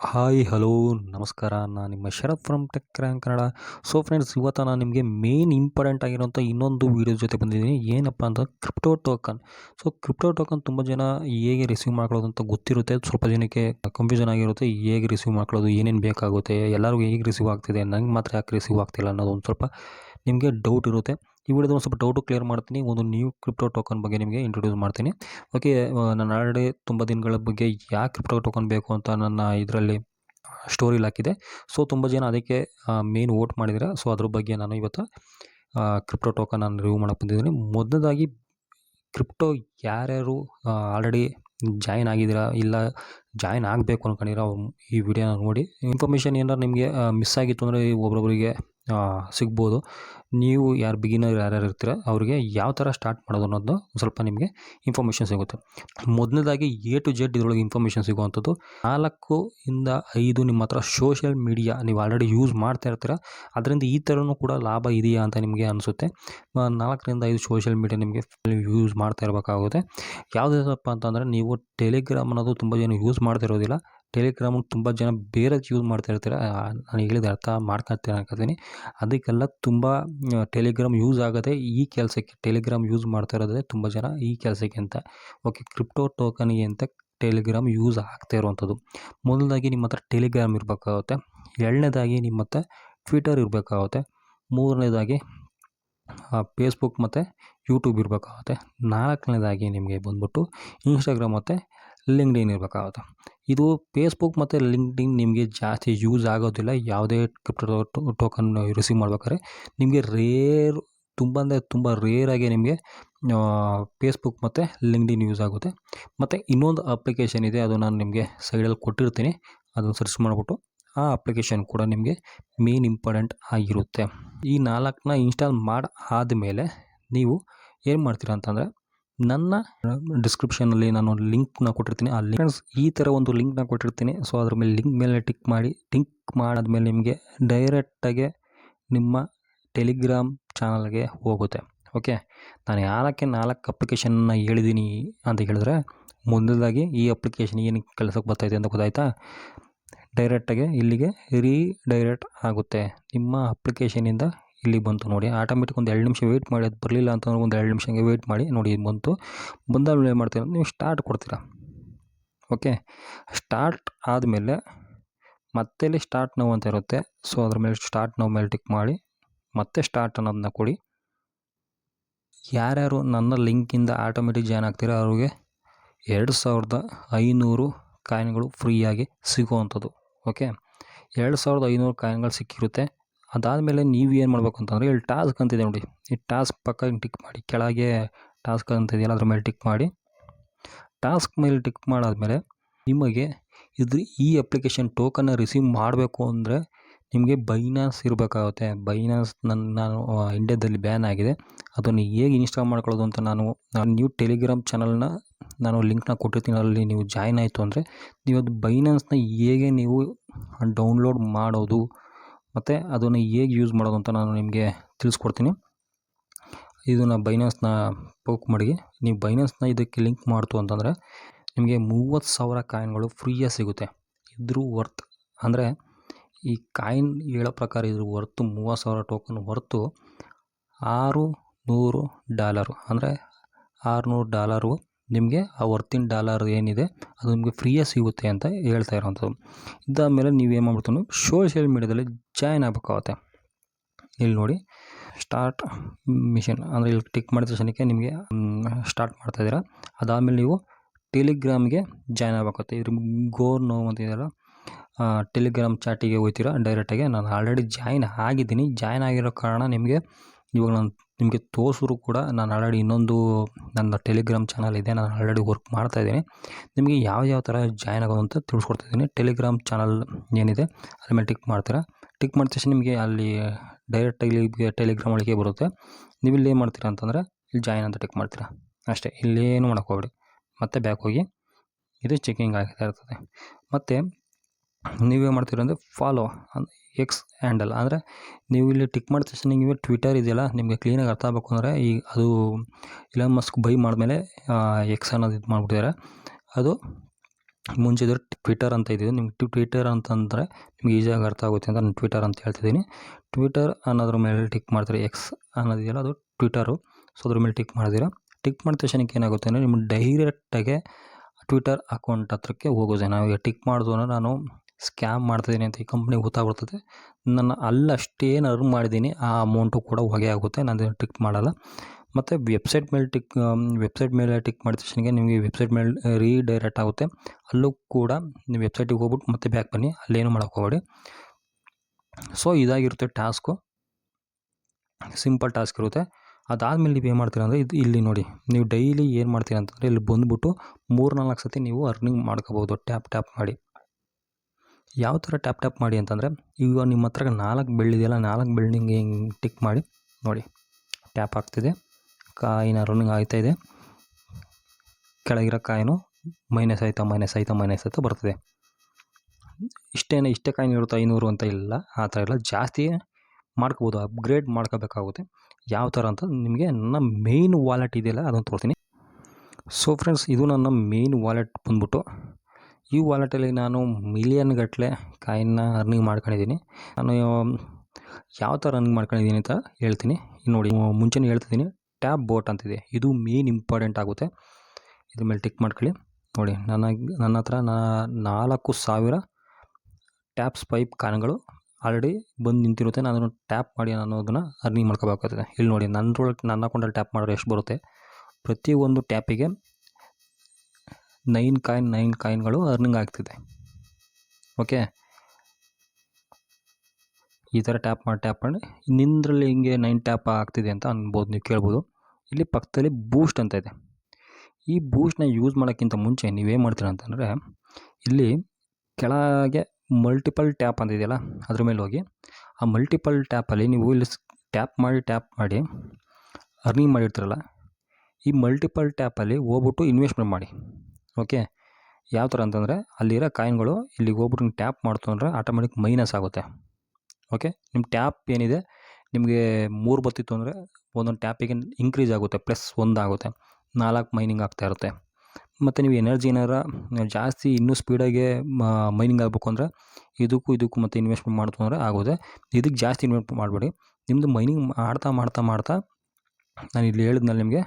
Hi, hello, ನಮಸ್ಕಾರ. ನಾನು ನಿಮ್ಮ Sharath from Tech Crank Kannada. So friends ಇವತ್ತು ನಾನು ನಿಮಗೆ ಮೇನ್ ಇಂಪಾರ್ಟೆಂಟ್ ಆಗಿರೋಂಥ ಇನ್ನೊಂದು ವೀಡಿಯೋ ಜೊತೆ ಬಂದಿದ್ದೀನಿ. ಏನಪ್ಪ ಅಂತ crypto token so crypto token ತುಂಬ ಜನ ಹೇಗೆ ರಿಸೀವ್ ಮಾಡ್ಕೊಳ್ಳೋದು ಅಂತ ಗೊತ್ತಿರುತ್ತೆ. ಸ್ವಲ್ಪ ಜನಕ್ಕೆ ಕನ್ಫ್ಯೂಷನ್ ಆಗಿರುತ್ತೆ. ಹೇಗೆ ರಿಸೀವ್ ಮಾಡ್ಕೊಳ್ಳೋದು, ಏನೇನು ಬೇಕಾಗುತ್ತೆ, ಎಲ್ಲರಿಗೂ ಹೇಗೆ ರಿಸೀವ್ ಆಗ್ತಿದೆ, ನಂಗೆ ಮಾತ್ರ ಯಾಕೆ ರಿಸೀವ್ ಆಗ್ತಿಲ್ಲ ಅನ್ನೋದು ಒಂದು ಸ್ವಲ್ಪ ನಿಮಗೆ ಡೌಟ್ ಇರುತ್ತೆ. ಈ ವಿಡಿಯೋದ ಒಂದು ಸ್ವಲ್ಪ ಡೌಟು ಕ್ಲಿಯರ್ ಮಾಡ್ತೀನಿ. ಒಂದು ನ್ಯೂ ಕ್ರಿಪ್ಟೋ ಟೋಕನ್ ಬಗ್ಗೆ ನಿಮಗೆ ಇಂಟ್ರೊಡ್ಯೂಸ್ ಮಾಡ್ತೀನಿ. ಓಕೆ ನಾನು ಆಲ್ರೆಡಿ ತುಂಬ ದಿನಗಳ ಬಗ್ಗೆ ಯಾಕೆ ಕ್ರಿಪ್ಟೋ ಟೋಕನ್ ಬೇಕು ಅಂತ ನನ್ನ ಇದರಲ್ಲಿ ಸ್ಟೋರಿಲಿ ಹಾಕಿದೆ. ಸೊ ತುಂಬ ಜನ ಅದಕ್ಕೆ ಮೇನ್ ವೋಟ್ ಮಾಡಿದರೆ ಸೊ ಅದ್ರ ಬಗ್ಗೆ ನಾನು ಇವತ್ತು ಕ್ರಿಪ್ಟೋ ಟೋಕನ್ ನಾನು ರಿವ್ಯೂ ಮಾಡಕ್ಕೆ ಬಂದಿದ್ದೀನಿ. ಮೊದಲದಾಗಿ ಕ್ರಿಪ್ಟೋ ಯಾರ್ಯಾರು ಆಲ್ರೆಡಿ ಜಾಯಿನ್ ಆಗಿದ್ದೀರಾ, ಇಲ್ಲ ಜಾಯಿನ್ ಆಗಬೇಕು ಅನ್ಕೊಂಡಿರ ಈ ವಿಡಿಯೋನ ನೋಡಿ. ಇನ್ಫಾರ್ಮೇಷನ್ ಏನಾರು ನಿಮಗೆ ಮಿಸ್ ಆಗಿತ್ತು ಅಂದರೆ ಒಬ್ಬೊಬ್ಬರಿಗೆ ಸಿಗ್ಬೋದು. ನೀವು ಯಾರು ಬಿಗಿನರ್ ಯಾರ್ಯಾರು ಇರ್ತೀರ, ಅವರಿಗೆ ಯಾವ ಥರ ಸ್ಟಾರ್ಟ್ ಮಾಡೋದು ಅನ್ನೋದು ಸ್ವಲ್ಪ ನಿಮಗೆ ಇನ್ಫಾರ್ಮೇಷನ್ ಸಿಗುತ್ತೆ. ಮೊದಲನೇದಾಗಿ ಎ ಟು ಜೆಡ್ ಇದರೊಳಗೆ ಇನ್ಫಾರ್ಮೇಷನ್ ಸಿಗುವಂಥದ್ದು. ನಾಲ್ಕು ಇಂದ ಐದು ನಿಮ್ಮ ಹತ್ರ ಸೋಷಿಯಲ್ ಮೀಡಿಯಾ ನೀವು ಆಲ್ರೆಡಿ ಯೂಸ್ ಮಾಡ್ತಾ ಇರ್ತೀರ, ಅದರಿಂದ ಈ ಥರನೂ ಕೂಡ ಲಾಭ ಇದೆಯಾ ಅಂತ ನಿಮಗೆ ಅನಿಸುತ್ತೆ. ನಾಲ್ಕರಿಂದ ಐದು ಸೋಷಿಯಲ್ ಮೀಡಿಯಾ ನಿಮಗೆ ಯೂಸ್ ಮಾಡ್ತಾ ಇರಬೇಕಾಗುತ್ತೆ. ಯಾವುದಪ್ಪ ಅಂತಂದರೆ, ನೀವು ಟೆಲಿಗ್ರಾಮ್ ಅನ್ನೋದು ತುಂಬ ಜನ ಯೂಸ್ ಮಾಡ್ತಿರೋದಿಲ್ಲ ಟೆಲಿಗ್ರಾಮ್ ತುಂಬ ಜನ ಬೇರೆ ಯೂಸ್ ಮಾಡ್ತಾ ಇರ್ತಾರೆ. ನಾನು ಹೇಳಿದ ಅರ್ಥ ಮಾಡ್ಕೊತೀನಿ ಅನ್ಕೋತೀನಿ ಅದಕ್ಕೆಲ್ಲ ತುಂಬ ಟೆಲಿಗ್ರಾಮ್ ಯೂಸ್ ಆಗೋದೇ ಈ ಕೆಲಸಕ್ಕೆ ಟೆಲಿಗ್ರಾಮ್ ಯೂಸ್ ಮಾಡ್ತಾ ಇರೋದೇ ತುಂಬ ಜನ ಈ ಕೆಲಸಕ್ಕೆ ಅಂತ. ಓಕೆ ಕ್ರಿಪ್ಟೋ ಟೋಕನಿಗೆ ಅಂತ ಟೆಲಿಗ್ರಾಮ್ ಯೂಸ್ ಆಗ್ತಾ ಇರುವಂಥದ್ದು ಮೊದಲದಾಗಿ ನಿಮ್ಮ ಹತ್ರ ಟೆಲಿಗ್ರಾಮ್ ಇರಬೇಕಾಗುತ್ತೆ. ಎರಡನೇದಾಗಿ ನಿಮ್ಮ ಹತ್ರ ಟ್ವಿಟರ್ ಇರಬೇಕಾಗುತ್ತೆ. ಮೂರನೇದಾಗಿ ಫೇಸ್ಬುಕ್ ಮತ್ತು ಯೂಟ್ಯೂಬ್ ಇರಬೇಕಾಗುತ್ತೆ. ನಾಲ್ಕನೇದಾಗಿ ನಿಮಗೆ ಬಂದ್ಬಿಟ್ಟು ಇನ್ಸ್ಟಾಗ್ರಾಮ್ ಮತ್ತು ಲಿಂಕ್ಡ್ಇನ್ ಇರಬೇಕಾಗುತ್ತೆ. ಇದು ಫೇಸ್ಬುಕ್ ಮತ್ತು ಲಿಂಕ್ಡ್ಇನ್ ನಿಮಗೆ ಜಾಸ್ತಿ ಯೂಸ್ ಆಗೋದಿಲ್ಲ. ಯಾವುದೇ ಕ್ರಿಪ್ಟೋ ಟೋಕನ್ ರಿಸೀವ್ ಮಾಡ್ಬೇಕಾದ್ರೆ ನಿಮಗೆ ರೇರ್ ತುಂಬ ಅಂದರೆ ತುಂಬ ರೇರಾಗಿ ನಿಮಗೆ ಫೇಸ್ಬುಕ್ ಮತ್ತು ಲಿಂಕ್ಡ್ಇನ್ ಯೂಸ್ ಆಗುತ್ತೆ. ಮತ್ತು ಇನ್ನೊಂದು ಅಪ್ಲಿಕೇಶನ್ ಇದೆ, ಅದು ನಾನು ನಿಮಗೆ ಸೈಡಲ್ಲಿ ಕೊಟ್ಟಿರ್ತೀನಿ. ಅದನ್ನು ಸರ್ಚ್ ಮಾಡಿಬಿಟ್ಟು ಆ ಅಪ್ಲಿಕೇಶನ್ ಕೂಡ ನಿಮಗೆ ಮೇನ್ ಇಂಪಾರ್ಟೆಂಟ್ ಆಗಿರುತ್ತೆ. ಈ ನಾಲ್ಕನ್ನ ಇನ್ಸ್ಟಾಲ್ ಮಾಡಿ, ಆದಮೇಲೆ ನೀವು ಏನು ಮಾಡ್ತೀರಾ ಅಂತಂದರೆ ನನ್ನ ಡಿಸ್ಕ್ರಿಪ್ಷನಲ್ಲಿ ನಾನು ಲಿಂಕ್ನ ಕೊಟ್ಟಿರ್ತೀನಿ. ಆ ಲಿಂಕ್ಸ್ ಈ ಥರ ಒಂದು ಲಿಂಕ್ನ ಕೊಟ್ಟಿರ್ತೀನಿ. ಸೊ ಅದ್ರ ಮೇಲೆ ಲಿಂಕ್ ಮೇಲೆ ಟಿಕ್ ಮಾಡಿ ಟಿಂಕ್ ಮಾಡಾದ್ಮೇಲೆ ನಿಮಗೆ ಡೈರೆಕ್ಟಾಗೆ ನಿಮ್ಮ ಟೆಲಿಗ್ರಾಮ್ ಚಾನಲ್ಗೆ ಹೋಗುತ್ತೆ. ಓಕೆ ನಾನು ಯಾರಕ್ಕೆ ನಾಲ್ಕು ಅಪ್ಲಿಕೇಶನ್ನ ಹೇಳಿದ್ದೀನಿ ಅಂತ ಹೇಳಿದ್ರೆ ಮೊದಲದಾಗಿ ಈ ಅಪ್ಲಿಕೇಶನ್ ಏನು ಕೆಲಸಕ್ಕೆ ಬರ್ತಾಯಿದೆ ಅಂತ ಗೊತ್ತಾಯ್ತಾ? ಡೈರೆಕ್ಟಾಗಿ ಇಲ್ಲಿಗೆ ರೀಡೈರೆಕ್ಟ್ ಆಗುತ್ತೆ. ನಿಮ್ಮ ಅಪ್ಲಿಕೇಶನಿಂದ ಇಲ್ಲಿ ಬಂತು ನೋಡಿ. ಆಟೋಮೆಟಿಕ್ ಒಂದು ಎರಡು ನಿಮಿಷ ವೆಯ್ಟ್ ಮಾಡಿ, ಅದು ಬರಲಿಲ್ಲ ಅಂತಂದ್ರೆ ಒಂದು ಎರಡು ನಿಮಿಷ ವೆಯ್ಟ್ ಮಾಡಿ, ನೋಡಿ ಇದು ಬಂತು. ಬಂದಾದ್ಮೇಲೆ ಏನು ಮಾಡ್ತೀರ ನೀವು ಸ್ಟಾರ್ಟ್ ಕೊಡ್ತೀರಾ. ಓಕೆ ಸ್ಟಾರ್ಟ್ ಆದಮೇಲೆ ಮತ್ತೆ ಇಲ್ಲಿ ಸ್ಟಾರ್ಟ್ ನೋವು ಅಂತ ಇರುತ್ತೆ. ಸೊ ಅದ್ರ ಮೇಲೆ ಸ್ಟಾರ್ಟ್ ನೋವು ಮೇಲೆ ಟಿಕ್ ಮಾಡಿ, ಮತ್ತೆ ಸ್ಟಾರ್ಟ್ ಅನ್ನೋದನ್ನ ಕೊಡಿ. ಯಾರ್ಯಾರು ನನ್ನ ಲಿಂಕಿಂದ ಆಟೋಮೆಟಿಕ್ ಜಾಯ್ನ್ ಆಗ್ತೀರ, ಅವ್ರಿಗೆ ಎರಡು ಸಾವಿರದ ಐನೂರು ಕಾಯಿನ್ಗಳು ಫ್ರೀಯಾಗಿ ಸಿಗುವಂಥದ್ದು. ಓಕೆ ಎರಡು ಸಾವಿರದ ಐನೂರು ಕಾಯಿನ್ಗಳು ಸಿಕ್ಕಿರುತ್ತೆ. ಅದಾದಮೇಲೆ ನೀವು ಏನು ಮಾಡಬೇಕು ಅಂತಂದರೆ ಇಲ್ಲಿ ಟಾಸ್ಕ್ ಅಂತಿದೆ ನೋಡಿ. ಈ ಟಾಸ್ಕ್ ಪಕ್ಕ ಟಿಕ್ ಮಾಡಿ, ಕೆಳಗೆ ಟಾಸ್ಕ್ ಅಂತ ಇದೆಯಲ್ಲ ಅದ್ರ ಮೇಲೆ ಟಿಕ್ ಮಾಡಿ. ಟಾಸ್ಕ್ ಮೇಲೆ ಟಿಕ್ ಮಾಡಾದಮೇಲೆ ನಿಮಗೆ ಇದು ಈ ಅಪ್ಲಿಕೇಶನ್ ಟೋಕನ್ನ ರಿಸೀವ್ ಮಾಡಬೇಕು ಅಂದರೆ ನಿಮಗೆ ಬೈನಾನ್ಸ್ ಇರಬೇಕಾಗುತ್ತೆ. ಬೈನಾನ್ಸ್ ನನ್ನ ನಾನು ಇಂಡಿಯಾದಲ್ಲಿ ಬ್ಯಾನ್ ಆಗಿದೆ. ಅದನ್ನು ಹೇಗೆ ಇನ್ಸ್ಟಾಲ್ ಮಾಡ್ಕೊಳ್ಳೋದು ಅಂತ ನಾನು ನಾನು ನ್ಯೂ ಟೆಲಿಗ್ರಾಮ್ ಚಾನಲ್ನ ನಾನು ಲಿಂಕ್ನ ಕೊಟ್ಟಿರ್ತೀನಿ. ಅಲ್ಲಿ ನೀವು ಜಾಯ್ನ್ ಆಯಿತು ಅಂದರೆ ನೀವು ಅದು ಬೈನಾನ್ಸ್ನ ಹೇಗೆ ನೀವು ಡೌನ್ಲೋಡ್ ಮಾಡೋದು ಮತ್ತು ಅದನ್ನು ಹೇಗೆ ಯೂಸ್ ಮಾಡೋದು ಅಂತ ನಾನು ನಿಮಗೆ ತಿಳಿಸ್ಕೊಡ್ತೀನಿ. ಇದನ್ನು ಬೈನಾನ್ಸ್ನ ಪೋಕ್ ಮಾಡಿ ನೀವು ಬೈನಾನ್ಸ್ನ ಇದಕ್ಕೆ ಲಿಂಕ್ ಮಾಡ್ತು ಅಂತಂದರೆ ನಿಮಗೆ ಮೂವತ್ತು ಸಾವಿರ ಕಾಯಿನ್ಗಳು ಫ್ರೀಯಾಗಿ ಸಿಗುತ್ತೆ. ಇದ್ರೂ ವರ್ತ್ ಅಂದರೆ ಈ ಕಾಯಿನ್ ಹೇಳೋ ಪ್ರಕಾರ ಇದ್ರ ವರ್ತು ಮೂವತ್ತು ಸಾವಿರ ಟೋಕನ್ ಹೊರ್ತು ಆರು ನೂರು ಡಾಲರು ಅಂದರೆ ಆರುನೂರು ಡಾಲರು ನಿಮಗೆ ಆ ವರ್ತಿನ್ ಡಾಲರ್ ಏನಿದೆ, ಅದು ನಿಮಗೆ ಫ್ರೀಯಾಗಿ ಸಿಗುತ್ತೆ ಅಂತ ಹೇಳ್ತಾ ಇರೋವಂಥದ್ದು ಇದಾದಮೇಲೆ ನೀವೇನು ಮಾಡ್ಬಿಡ್ತೀನಿ ಸೋಷಿಯಲ್ ಮೀಡ್ಯಾದಲ್ಲಿ ಜಾಯ್ನ್ ಆಗಬೇಕಾಗುತ್ತೆ. ಇಲ್ಲಿ ನೋಡಿ ಸ್ಟಾರ್ಟ್ ಮಿಷನ್ ಅಂದರೆ ಇಲ್ಲಿ ಟಿಕ್ ಮಾಡಿದ ತಕ್ಷಣಕ್ಕೆ ನಿಮಗೆ ಸ್ಟಾರ್ಟ್ ಮಾಡ್ತಾಯಿದ್ದೀರಾ ಅದಾದಮೇಲೆ ನೀವು ಟೆಲಿಗ್ರಾಮ್ಗೆ ಜಾಯ್ನ್ ಆಗಬೇಕಾಗುತ್ತೆ. ಇದ್ರ ಗೋರ್ ನೋವು ಇದ್ದಾರೆ ಟೆಲಿಗ್ರಾಮ್ ಚಾಟಿಗೆ ಹೋಗ್ತೀರಾ ಡೈರೆಕ್ಟಾಗಿ ನಾನು ಆಲ್ರೆಡಿ ಜಾಯ್ನ್ ಆಗಿದ್ದೀನಿ. ಜಾಯ್ನ್ ಆಗಿರೋ ಕಾರಣ ನಿಮಗೆ ಇವಾಗ ನಾನು ನಿಮಗೆ ತೋರಿಸಿದ್ರು ಕೂಡ ನಾನು ಆಲ್ರೆಡಿ ಇನ್ನೊಂದು ನನ್ನ ಟೆಲಿಗ್ರಾಮ್ ಚಾನಲ್ ಇದೆ, ನಾನು ಆಲ್ರೆಡಿ ವರ್ಕ್ ಮಾಡ್ತಾ ಇದ್ದೀನಿ. ನಿಮಗೆ ಯಾವ ಯಾವ ಥರ ಜಾಯ್ನ್ ಆಗೋದು ಅಂತ ತಿಳಿಸ್ಕೊಡ್ತಾಯಿದ್ದೀನಿ ಟೆಲಿಗ್ರಾಮ್ ಚಾನಲ್ ಏನಿದೆ, ಅದ್ರ ಮೇಲೆ ಟಿಕ್ ಮಾಡ್ತೀರಾ? ಟಿಕ್ ಮಾಡಿದ ತಕ್ಷಣ ನಿಮಗೆ ಅಲ್ಲಿ ಡೈರೆಕ್ಟಾಗಿ ಟೆಲಿಗ್ರಾಮ್ ಒಳಗೆ ಬರುತ್ತೆ. ನೀವು ಇಲ್ಲಿ ಏನು ಮಾಡ್ತೀರಾ ಅಂತಂದರೆ, ಇಲ್ಲಿ ಜಾಯ್ನ್ ಅಂತ ಟಿಕ್ ಮಾಡ್ತೀರಾ. ಅಷ್ಟೇ ಇಲ್ಲೇನು ಮಾಡೋಕ್ಕೆ ಹೋಗ್ಬೇಡಿ. ಮತ್ತೆ ಬ್ಯಾಕ್ ಹೋಗಿ, ಇದು ಚೆಕಿಂಗ್ ಆಗ್ತಾ ಇರ್ತದೆ. ಮತ್ತು ನೀವೇನು ಮಾಡ್ತೀರ ಅಂದರೆ ಫಾಲೋ ಎಕ್ಸ್ ಹ್ಯಾಂಡಲ್ ಅಂದರೆ ನೀವು ಇಲ್ಲಿ ಟಿಕ್ ಮಾಡಿದ ತಕ್ಷಣ ನಿಮಗೆ ಟ್ವಿಟರ್ ಇದೆಯಲ್ಲ, ನಿಮಗೆ ಕ್ಲೀನಾಗಿ ಅರ್ಥ ಆಗಬೇಕು ಅಂದರೆ ಈ ಅದು ಇಲಾನ್ ಮಸ್ಕ್ ಬೈ ಮಾಡಿದ್ಮೇಲೆ ಎಕ್ಸ್ ಅನ್ನೋದು ಇದು ಮಾಡಿಬಿಟ್ಟಿದ್ದಾರೆ. ಅದು ಮುಂಚೆ ಟ್ವಿಟರ್ ಅಂತ ಇದ್ದೀವಿ ನಿಮ್ಗೆ ಟ್ವಿಟರ್ ಅಂತಂದರೆ ನಿಮ್ಗೆ ಈಸಿಯಾಗಿ ಅರ್ಥ ಆಗುತ್ತೆ ಅಂತ ನಾನು ಟ್ವಿಟರ್ ಅಂತ ಹೇಳ್ತಿದ್ದೀನಿ. ಟ್ವಿಟರ್ ಅನ್ನೋದ್ರ ಮೇಲೆ ಟಿಕ್ ಮಾಡ್ತೀರಿ? ಎಕ್ಸ್ ಅನ್ನೋದಿದೆಯಲ್ಲ ಅದು ಟ್ವಿಟರು ಸೊ ಅದ್ರ ಮೇಲೆ ಟಿಕ್ ಮಾಡಿದಿರ ಟಿಕ್ ಮಾಡಿದ ತಕ್ಷಣಕ್ಕೆ ಏನಾಗುತ್ತೆ ಅಂದರೆ ನಿಮ್ಮ ಡೈರೆಕ್ಟಾಗೆ ಟ್ವಿಟರ್ ಅಕೌಂಟ್ ಹತ್ರಕ್ಕೆ ಹೋಗೋದೆ ನಾವು ಈಗ ಟಿಕ್ ಮಾಡಿದ್ರು ನಾನು ಸ್ಕ್ಯಾಮ್ ಮಾಡ್ತಿದ್ದೀನಿ ಅಂತ ಈ ಕಂಪ್ನಿಗೆ ಗೊತ್ತಾಗ್ಬಿಡ್ತದೆ. ನನ್ನ ಅಲ್ಲಷ್ಟೇನು ಅರ್ನ್ ಮಾಡಿದ್ದೀನಿ, ಆ ಅಮೌಂಟು ಕೂಡ ಹೊಗೆ ಆಗುತ್ತೆ, ನಾನು ಟಿಕ್ ಮಾಡಲ್ಲ. ಮತ್ತು ವೆಬ್ಸೈಟ್ ಮೇಲೆ ಟಿಕ್ ವೆಬ್ಸೈಟ್ ಮೇಲೆ ಟಿಕ್ ಮಾಡಿದ ತಕ್ಷಣ ನಿಮಗೆ ವೆಬ್ಸೈಟ್ ಮೇಲೆ ರೀಡೈರೆಕ್ಟ್ ಆಗುತ್ತೆ. ಅಲ್ಲೂ ಕೂಡ ನೀವು ವೆಬ್ಸೈಟಿಗೆ ಹೋಗ್ಬಿಟ್ಟು ಮತ್ತೆ ಬ್ಯಾಕ್ ಬನ್ನಿ, ಅಲ್ಲೇನು ಮಾಡೋಕ್ಕೆ ಹೋಗಬೇಡಿ. ಸೊ, ಇದಾಗಿರುತ್ತೆ ಟಾಸ್ಕು. ಸಿಂಪಲ್ ಟಾಸ್ಕ್ ಇರುತ್ತೆ. ಅದಾದಮೇಲೆ ನೀವು ಏನು ಮಾಡ್ತೀರ ಅಂದರೆ, ಇದು ಇಲ್ಲಿ ನೋಡಿ, ನೀವು ಡೈಲಿ ಏನು ಮಾಡ್ತೀರ ಅಂತಂದರೆ, ಇಲ್ಲಿ ಬಂದುಬಿಟ್ಟು ಮೂರು ನಾಲ್ಕು ಸತಿ ನೀವು ಅರ್ನಿಂಗ್ ಮಾಡ್ಕೋಬೋದು, ಟ್ಯಾಪ್ ಟ್ಯಾಪ್ ಮಾಡಿ. ಯಾವ ಥರ ಟ್ಯಾಪ್ ಟ್ಯಾಪ್ ಮಾಡಿ ಅಂತಂದರೆ ಈಗ ನಿಮ್ಮ ಹತ್ರ ನಾಲ್ಕು ಬೆಳ್ಳಿದೆಯಲ್ಲ ನಾಲ್ಕು ಬೆಳ್ಳಿಂಗ್ ಹಿಂಗೆ ಟಿಕ್ ಮಾಡಿ, ನೋಡಿ ಟ್ಯಾಪ್ ಆಗ್ತಿದೆ. ಕಾಯಿನ ರನ್ನಿಂಗ್ ಆಗ್ತಾ ಇದೆ. ಕೆಳಗಿರೋ ಕಾಯಿನು ಮೈನಸ್ ಆಯ್ತಾ ಮೈನಸ್ ಆಯ್ತಾ ಮೈನಸ್ ಆಯ್ತಾ ಬರ್ತದೆ. ಇಷ್ಟೇನೆ, ಇಷ್ಟೇ ಕಾಯಿನ ಇರುತ್ತೆ ಐನೂರು ಅಂತ ಇಲ್ಲ, ಆ ಥರ ಎಲ್ಲ ಜಾಸ್ತಿ ಮಾಡ್ಕೋಬೋದು ಅಪ್ಗ್ರೇಡ್ ಮಾಡ್ಕೋಬೇಕಾಗುತ್ತೆ. ಯಾವ ಥರ ಅಂತ ನಿಮಗೆ ನನ್ನ ಮೇಯ್ನ್ ವಾಲೆಟ್ ಇದೆಯಲ್ಲ ಅದನ್ನು ತೋರ್ತೀನಿ ಸೊ ಫ್ರೆಂಡ್ಸ್ ಇದು ನನ್ನ ಮೇಯ್ನ್ ವಾಲೆಟ್ ಬಂದ್ಬಿಟ್ಟು ಈ ವಾಲೆಟಲ್ಲಿ ನಾನು ಮಿಲಿಯನ್ ಗಟ್ಟಲೆ ಕಾಯಿನ್ನ ಅರ್ನಿಂಗ್ ಮಾಡ್ಕೊಂಡಿದ್ದೀನಿ. ನಾನು ಯಾವ ಥರ ಅರ್ನಿಂಗ್ ಮಾಡ್ಕೊಂಡಿದ್ದೀನಿ ಅಂತ ಹೇಳ್ತೀನಿ. ನೋಡಿ ಮುಂಚೆನೇ ಹೇಳ್ತಿದ್ದೀನಿ ಟ್ಯಾಬ್ ಬೋಟ್ ಅಂತಿದೆ. ಇದು ಮೇನ್ ಇಂಪಾರ್ಟೆಂಟ್ ಆಗುತ್ತೆ. ಇದ್ರ ಮೇಲೆ ಟಿಕ್ ಮಾಡ್ಕೊಳ್ಳಿ. ನೋಡಿ, ನನ್ನ ನನ್ನ ಹತ್ರ ನಾ, ನಾಲ್ಕು ಸಾವಿರ ಟ್ಯಾಪ್ಸ್ ಪೈಪ್ ಕಾಯಿನ್ಗಳು ಆಲ್ರೆಡಿ ಬಂದು ನಿಂತಿರುತ್ತೆ. ನಾನು ಅದನ್ನು ಟ್ಯಾಪ್ ಮಾಡಿ ನಾನು ಅದನ್ನು ಅರ್ನಿಂಗ್ ಮಾಡ್ಕೋಬೇಕಾಗ್ತದೆ. ಇಲ್ಲಿ ನೋಡಿ, ನನ್ನ ನನ್ನ ಅಕೌಂಟಲ್ಲಿ ಟ್ಯಾಪ್ ಮಾಡಿದ್ರೆ ಎಷ್ಟು ಬರುತ್ತೆ? ಪ್ರತಿಯೊಂದು ಟ್ಯಾಪಿಗೆ ನೈನ್ ಕಾಯಿನ್ ನೈನ್ ಕಾಯಿನ್ಗಳು ಅರ್ನಿಂಗ್ ಆಗ್ತಿದೆ. ಓಕೆ? ಈ ಥರ ಟ್ಯಾಪ್ ಮಾಡಿ ಟ್ಯಾಪ್ ಮಾಡಿ, ನಿಂದ್ರಲ್ಲಿ ಹಿಂಗೆ ನೈನ್ ಟ್ಯಾಪ್ ಆಗ್ತಿದೆ ಅಂತ ಅನ್ಬೋದು, ನೀವು ಕೇಳ್ಬೋದು. ಇಲ್ಲಿ ಪಕ್ಕದಲ್ಲಿ ಬೂಸ್ಟ್ ಅಂತ ಇದೆ. ಈ ಬೂಸ್ಟ್ನ ಯೂಸ್ ಮಾಡೋಕ್ಕಿಂತ ಮುಂಚೆ ನೀವೇನು ಮಾಡ್ತೀರ ಅಂತಂದರೆ, ಇಲ್ಲಿ ಕೆಳಗೆ ಮಲ್ಟಿಪಲ್ ಟ್ಯಾಪ್ ಅಂತ ಇದೆಯಲ್ಲ, ಅದ್ರ ಮೇಲೆ ಹೋಗಿ, ಆ ಮಲ್ಟಿಪಲ್ ಟ್ಯಾಪಲ್ಲಿ ನೀವು ಇಲ್ಲಿ ಟ್ಯಾಪ್ ಮಾಡಿ ಟ್ಯಾಪ್ ಮಾಡಿ ಅರ್ನಿಂಗ್ ಮಾಡಿರ್ತೀರಲ್ಲ, ಈ ಮಲ್ಟಿಪಲ್ ಟ್ಯಾಪಲ್ಲಿ ಹೋಗ್ಬಿಟ್ಟು ಇನ್ವೆಸ್ಟ್ಮೆಂಟ್ ಮಾಡಿ. ಓಕೆ ಯಾವ ಥರ ಅಂತಂದರೆ ಅಲ್ಲಿರೋ ಕಾಯಿನ್ಗಳು ಇಲ್ಲಿಗೆ ಹೋಗ್ಬಿಟ್ಟು ಟ್ಯಾಪ್ ಮಾಡ್ತು ಅಂದರೆ ಆಟೋಮೆಟಿಕ್ ಮೈನಸ್ ಆಗುತ್ತೆ. ಓಕೆ ನಿಮ್ಮ ಟ್ಯಾಪ್ ಏನಿದೆ, ನಿಮಗೆ ಮೂರು ಬರ್ತಿತ್ತು ಅಂದರೆ ಒಂದೊಂದು ಟ್ಯಾಪಿಗೆ ಇನ್ಕ್ರೀಸ್ ಆಗುತ್ತೆ ಪ್ಲಸ್ ಒಂದು ಆಗುತ್ತೆ. ನಾಲ್ಕು ಮೈನಿಂಗ್ ಆಗ್ತಾ ಇರುತ್ತೆ. ಮತ್ತು ನೀವು ಎನರ್ಜಿ ಏನಾರ ಜಾಸ್ತಿ ಇನ್ನೂ ಸ್ಪೀಡಾಗೆ ಮೈನಿಂಗ್ ಆಗಬೇಕು ಅಂದರೆ ಇದಕ್ಕೂ ಇದಕ್ಕೂ ಮತ್ತು ಇನ್ವೆಸ್ಟ್ಮೆಂಟ್ ಮಾಡ್ತು ಅಂದರೆ ಆಗುತ್ತೆ. ಇದಕ್ಕೆ ಜಾಸ್ತಿ ಇನ್ವೆಸ್ಟ್ ಮಾಡಬೇಡಿ. ನಿಮ್ಮದು ಮೈನಿಂಗ್ ಮಾಡ್ತಾ ಮಾಡ್ತಾ ಮಾಡ್ತಾ, ನಾನು ಇಲ್ಲಿ ಹೇಳಿದ್ನಲ್ಲ ನಿಮಗೆ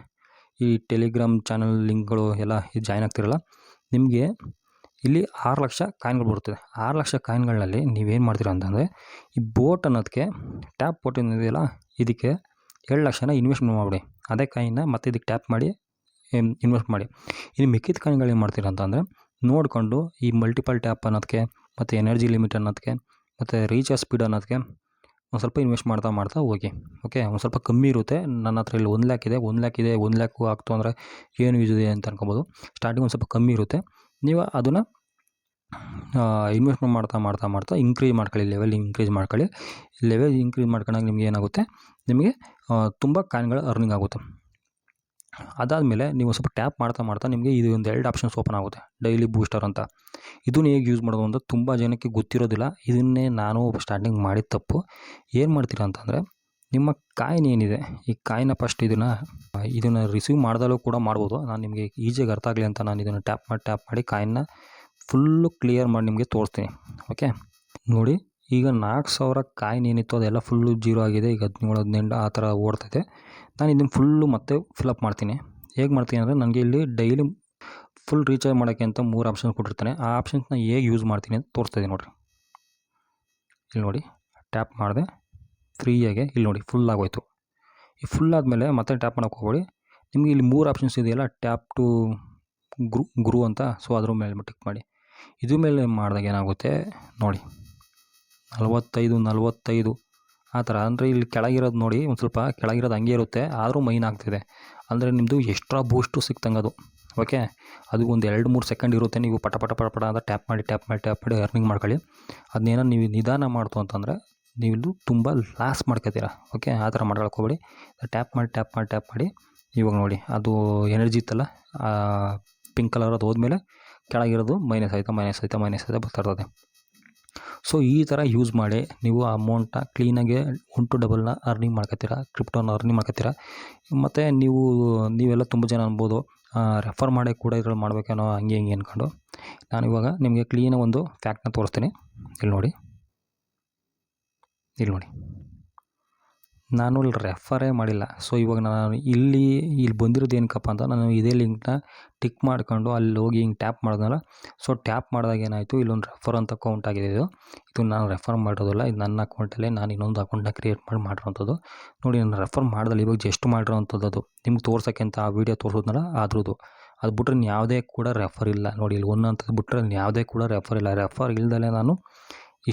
ಈ ಟೆಲಿಗ್ರಾಮ್ ಚಾನಲ್ ಲಿಂಕ್ಗಳು ಎಲ್ಲ ಜಾಯ್ನ್ ಆಗ್ತಿರಲ್ಲ, ನಿಮಗೆ ಇಲ್ಲಿ ಆರು ಲಕ್ಷ ಕಾಯಿನ್ಗಳು ಬರುತ್ತದೆ ಆರು ಲಕ್ಷ ಕಾಯಿನ್ಗಳಲ್ಲಿ ನೀವೇನು ಮಾಡ್ತೀರಾ ಅಂತಂದರೆ, ಈ ಬೋಟ್ ಅನ್ನೋದಕ್ಕೆ ಟ್ಯಾಪ್ ಬೋಟ್ ಏನಿದೆಯಲ್ಲ ಇದಕ್ಕೆ ಎರಡು ಲಕ್ಷನ ಇನ್ವೆಸ್ಟ್ಮೆಂಟ್ ಮಾಡಿಬಿಡಿ. ಅದೇ ಕಾಯಿನ್ನ ಮತ್ತೆ ಇದಕ್ಕೆ ಟ್ಯಾಪ್ ಮಾಡಿ ಇನ್ವೆಸ್ಟ್ ಮಾಡಿ. ಇನ್ನು ಮಿಕ್ಕಿದ ಕಾಯಿನ್ಗಳು ಏನು ಮಾಡ್ತೀರಾ ಅಂತಂದರೆ, ನೋಡಿಕೊಂಡು ಈ ಮಲ್ಟಿಪಲ್ ಟ್ಯಾಪ್ ಅನ್ನೋದಕ್ಕೆ ಮತ್ತು ಎನರ್ಜಿ ಲಿಮಿಟ್ ಅನ್ನೋದಕ್ಕೆ ಮತ್ತು ರೀಚಾರ್ಜ್ ಸ್ಪೀಡ್ ಅನ್ನೋದಕ್ಕೆ ಒಂದು ಸ್ವಲ್ಪ ಇನ್ವೆಸ್ಟ್ ಮಾಡ್ತಾ ಮಾಡ್ತಾ ಹೋಗಿ. ಓಕೆ ಒಂದು ಸ್ವಲ್ಪ ಕಮ್ಮಿ ಇರುತ್ತೆ. ನನ್ನ ಹತ್ರ ಇಲ್ಲಿ ಒಂದು ಲ್ಯಾಕ್ ಇದೆ, ಒಂದು ಲ್ಯಾಕ್ ಇದೆ, ಒಂದು ಲ್ಯಾಕು ಆಗ್ತು ಅಂದರೆ ಏನು ಯೂಸ್ ಇದೆ ಅಂತ ಅನ್ಕೊಬೋದು. ಸ್ಟಾರ್ಟಿಂಗ್ ಒಂದು ಸ್ವಲ್ಪ ಕಮ್ಮಿ ಇರುತ್ತೆ. ನೀವು ಅದನ್ನು ಇನ್ವೆಸ್ಟ್ಮೆಂಟ್ ಮಾಡ್ತಾ ಮಾಡ್ತಾ ಮಾಡ್ತಾ ಇನ್ಕ್ರೀಸ್ ಮಾಡ್ಕೊಳ್ಳಿ. ಲೆವೆಲ್ ಇನ್ಕ್ರೀಸ್ ಮಾಡ್ಕೊಳ್ಳಿ. ಲೆವೆಲ್ ಇನ್ಕ್ರೀಸ್ ಮಾಡ್ಕೊಂಡಾಗ ನಿಮ್ಗೆ ಏನಾಗುತ್ತೆ? ನಿಮಗೆ ತುಂಬ ಕಾಯಿನ್ಗಳು ಅರ್ನಿಂಗ್ ಆಗುತ್ತೆ. ಅದಾದಮೇಲೆ ನೀವು ಸ್ವಲ್ಪ ಟ್ಯಾಪ್ ಮಾಡ್ತಾ ಮಾಡ್ತಾ ನಿಮಗೆ ಇದು ಒಂದು ಎರಡು ಆಪ್ಷನ್ಸ್ ಓಪನ್ ಆಗುತ್ತೆ. ಡೈಲಿ ಬೂಸ್ಟರ್ ಅಂತ. ಇದನ್ನು ಹೇಗೆ ಯೂಸ್ ಮಾಡೋದು ಅಂತ ತುಂಬ ಜನಕ್ಕೆ ಗೊತ್ತಿರೋದಿಲ್ಲ. ಇದನ್ನೇ ನಾನು ಸ್ಟಾರ್ಟಿಂಗ್ ಮಾಡಿದ ತಪ್ಪು. ಏನು ಮಾಡ್ತೀರಾ ಅಂತಂದರೆ, ನಿಮ್ಮ ಕಾಯಿನ್ ಏನಿದೆ, ಈ ಕಾಯಿನ ಫಸ್ಟ್ ಇದನ್ನು ಇದನ್ನು ರಿಸೀವ್ ಮಾಡ್ದಲ್ಲೂ ಕೂಡ ಮಾಡ್ಬೋದು. ನಾನು ನಿಮಗೆ ಈಸಿಯಾಗಿ ಅರ್ಥ ಆಗಲಿ ಅಂತ ನಾನು ಇದನ್ನು ಟ್ಯಾಪ್ ಮಾಡಿ ಟ್ಯಾಪ್ ಮಾಡಿ ಕಾಯಿನ್ನ ಫುಲ್ಲು ಕ್ಲಿಯರ್ ಮಾಡಿ ನಿಮಗೆ ತೋರಿಸ್ತೀನಿ. ಓಕೆ ನೋಡಿ, ಈಗ ನಾಲ್ಕು ಸಾವಿರ ಕಾಯಿನ್ ಏನಿತ್ತು ಅದೆಲ್ಲ ಫುಲ್ಲು ಜೀರೋ ಆಗಿದೆ. ಈಗ ಹದಿನೇಳು, ಹದಿನೆಂಟು ಆ ಥರ ಓಡ್ತೈತೆ. ನಾನು ಇದನ್ನು ಫುಲ್ಲು ಮತ್ತೆ ಫಿಲಪ್ ಮಾಡ್ತೀನಿ. ಹೇಗೆ ಮಾಡ್ತೀನಿ ಅಂದರೆ ನನಗೆ ಇಲ್ಲಿ ಡೈಲಿ ಫುಲ್ ರೀಚಾರ್ಜ್ ಮಾಡೋಕ್ಕೆ ಅಂತ ಮೂರು ಆಪ್ಷನ್ ಕೊಟ್ಟಿರ್ತಾನೆ. ಆ ಆಪ್ಷನ್ಸ್ನ ಹೇಗೆ ಯೂಸ್ ಮಾಡ್ತೀನಿ ಅಂತ ತೋರಿಸ್ತಾ ಇದ್ದೀನಿ ನೋಡಿರಿ. ಇಲ್ಲಿ ನೋಡಿ ಟ್ಯಾಪ್ ಮಾಡಿದೆ ಫ್ರೀಯಾಗೆ ಇಲ್ಲಿ ನೋಡಿ ಫುಲ್ ಆಗೋಯ್ತು. ಈ ಫುಲ್ ಆದಮೇಲೆ ಮತ್ತೆ ಟ್ಯಾಪ್ ಮಾಡೋಕೆ ಹೋಗ್ಬೇಡಿ. ನಿಮಗೆ ಇಲ್ಲಿ ಮೂರು ಆಪ್ಷನ್ಸ್ ಇದೆಯಲ್ಲ ಟ್ಯಾಪ್ ಟು ಗುರು ಗುರು ಅಂತ. ಸೊ ಅದ್ರ ಮೇಲೆ ಟಿಕ್ ಮಾಡಿ. ಇದ್ರ ಮೇಲೆ ಮಾಡಿದಾಗ ಏನಾಗುತ್ತೆ? ನೋಡಿ, ನಲವತ್ತೈದು ನಲವತ್ತೈದು. ಆ ಥರ. ಅಂದರೆ ಇಲ್ಲಿ ಕೆಳಗಿರೋದು ನೋಡಿ, ಒಂದು ಸ್ವಲ್ಪ ಕೆಳಗಿರೋದು ಹಂಗೆ ಇರುತ್ತೆ, ಆದರೂ ಮೈನ್ ಆಗ್ತಿದೆ. ಅಂದರೆ ನಿಮ್ಮದು ಎಕ್ಸ್ಟ್ರಾ ಬೂಸ್ಟು ಸಿಕ್ತಂಗೆ ಅದು. ಓಕೆ ಅದು ಒಂದು ಎರಡು ಮೂರು ಸೆಕೆಂಡ್ ಇರುತ್ತೆ, ನೀವು ಪಟ ಪಟ ಪಟ ಪಟ ಅಂತ ಟ್ಯಾಪ್ ಮಾಡಿ ಟ್ಯಾಪ್ ಮಾಡಿ ಟ್ಯಾಪ್ ಮಾಡಿ ಅರ್ನಿಂಗ್ ಮಾಡ್ಕೊಳ್ಳಿ. ಅದನ್ನೇನೋ ನೀವು ನಿಧಾನ ಮಾಡ್ತು ಅಂತಂದರೆ ನೀವು ತುಂಬ ಲಾಸ್ ಮಾಡ್ಕೋತೀರ. ಓಕೆ ಆ ಥರ ಮಾಡ್ಕೊಳ್ಕೋಬೇಡಿ ಟ್ಯಾಪ್ ಮಾಡಿ ಟ್ಯಾಪ್ ಮಾಡಿ ಟ್ಯಾಪ್ ಮಾಡಿ. ಇವಾಗ ನೋಡಿ, ಅದು ಎನರ್ಜಿ ಇತ್ತಲ್ಲ ಪಿಂಕ್ ಕಲರ್ ಅದು ಹೋದ್ಮೇಲೆ ಕೆಳಗಿರೋದು ಮೈನಸ್ ಆಯಿತಾ ಮೈನಸ್ ಆಯಿತಾ ಮೈನಸ್ ಆಯಿತಾ ಬರ್ತಾ ಇರ್ತದೆ. ಸೊ ಈ ಥರ ಯೂಸ್ ಮಾಡಿ ನೀವು ಆ ಅಮೌಂಟ್ನ ಕ್ಲೀನಾಗಿ ಒನ್ ಟು ಡಬಲ್ನ ಅರ್ನಿಂಗ್ ಮಾಡ್ಕೊತೀರ ಕ್ರಿಪ್ಟೋನ ಅರ್ನಿಂಗ್ ಮಾಡ್ಕೊತೀರ. ಮತ್ತು ನೀವು, ನೀವೆಲ್ಲ ತುಂಬ ಜನ ಅನ್ಬೋದು ರೆಫರ್ ಮಾಡಿ ಕೂಡ ಇದ್ರಲ್ಲಿ ಮಾಡಬೇಕೇನೋ ಹಂಗೆ ಹಿಂಗೆ ಅಂದ್ಕೊಂಡು ನಾನು ಇವಾಗ ನಿಮಗೆ ಕ್ಲೀನಾಗಿ ಒಂದು ಫ್ಯಾಕ್ಟ್ನ ತೋರಿಸ್ತೀನಿ. ಇಲ್ಲಿ ನೋಡಿ. ಇಲ್ಲಿ ನೋಡಿ. ನಾನು ಇಲ್ಲಿ ರೆಫರೇ ಮಾಡಿಲ್ಲ. ಸೊ ಇವಾಗ ನಾನು ಇಲ್ಲಿ ಇಲ್ಲಿ ಬಂದಿರೋದು ಏನಕ್ಕಪ್ಪ ಅಂತ ನಾನು ಇದೇ ಲಿಂಕ್ನ ಟಿಕ್ ಮಾಡ್ಕೊಂಡು ಅಲ್ಲಿ ಹೋಗಿ ಹಿಂಗೆ ಟ್ಯಾಪ್ ಮಾಡಿದ್ನಲ್ಲ ಸೊ ಟ್ಯಾಪ್ ಮಾಡಿದಾಗ ಏನಾಯಿತು? ಇಲ್ಲೊಂದು ರೆಫರ್ ಅಂತ ಅಕೌಂಟ್ ಆಗಿದೆ ಇದು. ಇದು ನಾನು ರೆಫರ್ ಮಾಡಿರೋದಲ್ಲ ಇದು ನನ್ನ ಅಕೌಂಟಲ್ಲೇ ನಾನು ಇನ್ನೊಂದು ಅಕೌಂಟನ್ನ ಕ್ರಿಯೇಟ್ ಮಾಡಿ ಮಾಡಿರೋಂಥದ್ದು. ನೋಡಿ ನಾನು ರೆಫರ್ ಮಾಡ್ದಲ್ಲಿ ಇವಾಗ ಜಸ್ಟ್ ಮಾಡಿರೋಂಥದ್ದು ಅದು. ನಿಮ್ಗೆ ತೋರ್ಸೋಕ್ಕೆ ಅಂತ ಆ ವೀಡಿಯೋ ತೋರಿಸೋದ್ನಲ್ಲ, ಅದ್ರದ್ದು. ಅದು ಬಿಟ್ರೆ ಯಾವುದೇ ಕೂಡ ರೆಫರ್ ಇಲ್ಲ. ನೋಡಿ, ಇಲ್ಲಿ ಒಂದು ಅಂತದ್ದು ಬಿಟ್ಟರೆ ಯಾವುದೇ ಕೂಡ ರೆಫರ್ ಇಲ್ಲ. ರೆಫರ್ ಇಲ್ದಲೇ ನಾನು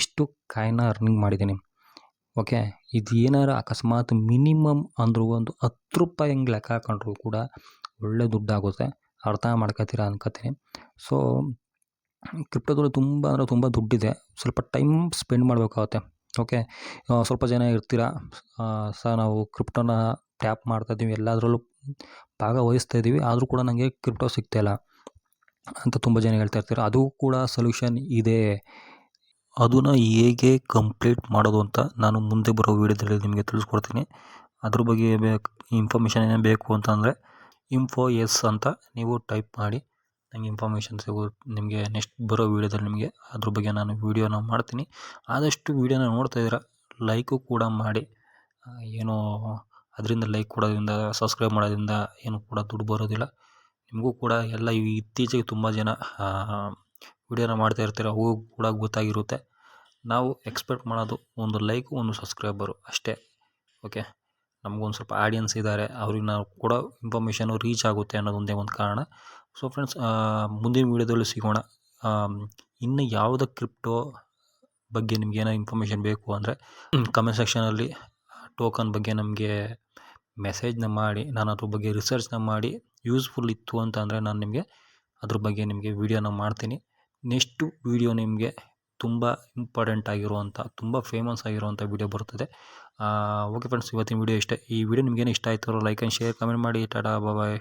ಇಷ್ಟು ಕಾಯಿನ ಅರ್ನಿಂಗ್ ಮಾಡಿದ್ದೀನಿ. ಓಕೆ ಇದು ಏನಾರು ಅಕಸ್ಮಾತ್ ಮಿನಿಮಮ್ ಅಂದರೂ ಒಂದು ಹತ್ತು ರೂಪಾಯಿ ಹಿಂಗೆ ಲೆಕ್ಕ ಹಾಕೊಂಡ್ರು ಕೂಡ ಒಳ್ಳೆ ದುಡ್ಡಾಗುತ್ತೆ. ಅರ್ಥ ಮಾಡ್ಕೊತೀರ ಅನ್ಕೋತೀನಿ. ಸೊ ಕ್ರಿಪ್ಟೋದಲ್ಲಿ ತುಂಬ ಅಂದರೆ ತುಂಬ ದುಡ್ಡಿದೆ. ಸ್ವಲ್ಪ ಟೈಮ್ ಸ್ಪೆಂಡ್ ಮಾಡಬೇಕಾಗುತ್ತೆ. ಓಕೆ ಸ್ವಲ್ಪ ಜನ ಇರ್ತೀರ? ಸರ್, ನಾವು ಕ್ರಿಪ್ಟೋನ ಟ್ಯಾಪ್ ಮಾಡ್ತಾಯಿದ್ದೀವಿ ಎಲ್ಲದರಲ್ಲೂ ಭಾಗವಹಿಸ್ತಾ ಇದ್ದೀವಿ. ಆದರೂ ಕೂಡ ನನಗೆ ಕ್ರಿಪ್ಟೋ ಸಿಗ್ತಾಯಿಲ್ಲ ಅಂತ ತುಂಬ ಜನ ಹೇಳ್ತಾ ಇರ್ತೀರ. ಅದು ಕೂಡ ಸೊಲ್ಯೂಷನ್ ಇದೆ. ಅದನ್ನು ಹೇಗೆ ಕಂಪ್ಲೀಟ್ ಮಾಡೋದು ಅಂತ ನಾನು ಮುಂದೆ ಬರೋ ವೀಡಿಯೋದಲ್ಲಿ ನಿಮಗೆ ತಿಳಿಸ್ಕೊಡ್ತೀನಿ. ಅದ್ರ ಬಗ್ಗೆ ಬೇಕು ಇನ್ಫಾರ್ಮೇಷನ್ ಏನೇ ಬೇಕು ಅಂತಂದರೆ ಇನ್ಫೋ ಎಸ್ ಅಂತ ನೀವು ಟೈಪ್ ಮಾಡಿ. ನನಗೆ ಇನ್ಫಾರ್ಮೇಷನ್ ಸಿಗೋ ನಿಮಗೆ ನೆಕ್ಸ್ಟ್ ಬರೋ ವೀಡಿಯೋದಲ್ಲಿ ನಿಮಗೆ ಅದ್ರ ಬಗ್ಗೆ ನಾನು ವೀಡಿಯೋನ ಮಾಡ್ತೀನಿ. ಆದಷ್ಟು ವೀಡಿಯೋನ ನೋಡ್ತಾ ಇದ್ದೀರ ಲೈಕು ಕೂಡ ಮಾಡಿ. ಏನು ಅದರಿಂದ ಲೈಕ್ ಕೊಡೋದ್ರಿಂದ ಸಬ್ಸ್ಕ್ರೈಬ್ ಮಾಡೋದ್ರಿಂದ ಏನು ಕೂಡ ದುಡ್ಡು ಬರೋದಿಲ್ಲ. ನಿಮಗೂ ಕೂಡ ಎಲ್ಲ ಇತ್ತೀಚೆಗೆ ತುಂಬ ಜನ ವೀಡಿಯೋನ ಮಾಡ್ತಾ ಇರ್ತೀರ ಅವು ಕೂಡ ಗೊತ್ತಾಗಿರುತ್ತೆ. ನಾವು ಎಕ್ಸ್ಪೆಕ್ಟ್ ಮಾಡೋದು ಒಂದು ಲೈಕ್, ಒಂದು ಸಬ್ಸ್ಕ್ರೈಬರು ಅಷ್ಟೇ, ಓಕೆ? ನಮಗೊಂದು ಸ್ವಲ್ಪ ಆಡಿಯನ್ಸ್ ಇದ್ದಾರೆ, ಅವ್ರಿಗೆ ನಾವು ಕೂಡ ಇನ್ಫಾರ್ಮೇಷನು ರೀಚ್ ಆಗುತ್ತೆ ಅನ್ನೋದೊಂದೇ ಒಂದು ಕಾರಣ. ಸೊ ಫ್ರೆಂಡ್ಸ್ ಮುಂದಿನ ವೀಡಿಯೋದಲ್ಲಿ ಸಿಗೋಣ. ಇನ್ನು ಯಾವುದೇ ಕ್ರಿಪ್ಟೋ ಬಗ್ಗೆ ನಿಮ್ಗೆ ಏನೋ ಇನ್ಫಾರ್ಮೇಷನ್ ಬೇಕು ಅಂದರೆ, ಕಮೆಂಟ್ ಸೆಕ್ಷನಲ್ಲಿ ಟೋಕನ್ ಬಗ್ಗೆ ನಮಗೆ ಮೆಸೇಜ್ನ ಮಾಡಿ, ನಾನು ಅದ್ರ ಬಗ್ಗೆ ರಿಸರ್ಚ್ನ ಮಾಡಿ, ಯೂಸ್ಫುಲ್ ಇತ್ತು ಅಂತ ಅಂದರೆ ನಾನು ನಿಮಗೆ ಅದ್ರ ಬಗ್ಗೆ ನಿಮಗೆ ವೀಡಿಯೋನ ಮಾಡ್ತೀನಿ. ನೆಕ್ಸ್ಟು ವೀಡಿಯೋ ನಿಮಗೆ ತುಂಬ ಇಂಪಾರ್ಟೆಂಟ್ ಆಗಿರುವಂಥ, ತುಂಬ ಫೇಮಸ್ ಆಗಿರುವಂಥ ವೀಡಿಯೋ ಬರ್ತದೆ. ಓಕೆ ಫ್ರೆಂಡ್ಸ್, ಇವತ್ತಿನ ವೀಡಿಯೋ ಇಷ್ಟೇ. ಈ ವಿಡಿಯೋ ನಿಮಗೇನು ಇಷ್ಟ ಆಯಿತು, ಲೈಕ್ ಆ್ಯಂಡ್ ಶೇರ್, ಕಮೆಂಟ್ ಮಾಡಿ. ಟಾಟಾ ಬಾಯ್.